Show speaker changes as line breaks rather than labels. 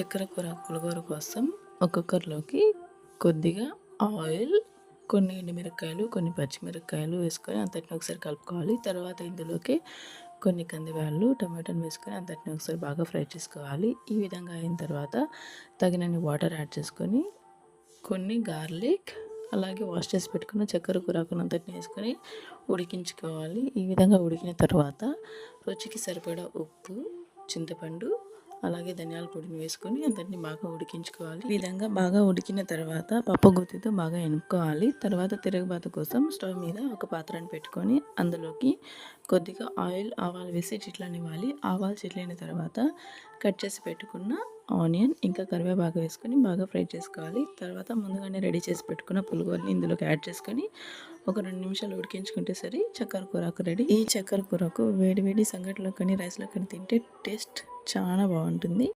చక్కెర కూర పులిహోర కోసం ఒక కుక్కర్లోకి కొద్దిగా ఆయిల్ కొన్ని ఎండుమిరపకాయలు కొన్ని పచ్చిమిరపకాయలు వేసుకొని అంతటిని ఒకసారి కలుపుకోవాలి. తర్వాత ఇందులోకి కొన్ని కందిబ్యాళ్ళు టమాటాను వేసుకొని అంతటిని ఒకసారి బాగా ఫ్రై చేసుకోవాలి. ఈ విధంగా అయిన తర్వాత తగినన్ని వాటర్ యాడ్ చేసుకొని కొన్ని గార్లిక్ అలాగే వాష్ చేసి పెట్టుకున్న చక్కెర కూరకుని అంతటిని వేసుకొని ఉడికించుకోవాలి. ఈ విధంగా ఉడికిన తర్వాత రుచికి సరిపడా ఉప్పు చింతపండు అలాగే ధనియాల పొడిని వేసుకొని అందరినీ బాగా ఉడికించుకోవాలి. ఈ విధంగా బాగా ఉడికిన తర్వాత పప్పు గుత్తితో బాగా ఎనుక్కోవాలి. తర్వాత తిరగబాత కోసం స్టవ్ మీద ఒక పాత్రను పెట్టుకొని అందులోకి కొద్దిగా ఆయిల్ ఆవాలు వేసి చిట్లనివ్వాలి ఆవాలు చెట్లైన తర్వాత కట్ చేసి పెట్టుకున్న ఆనియన్ ఇంకా కరివేపాకు వేసుకొని బాగా ఫ్రై చేసుకోవాలి. తర్వాత ముందుగానే రెడీ చేసి పెట్టుకున్న పులుగోల్ని ఇందులోకి యాడ్ చేసుకొని ఒక రెండు నిమిషాలు ఉడికించుకుంటే సరే చక్కెర కూరకు రెడీ. ఈ చక్కెర కూరకు వేడి వేడి సంగటిలో కానీ రైస్లో కానీ తింటే టేస్ట్ చాలా బాగుంటుంది.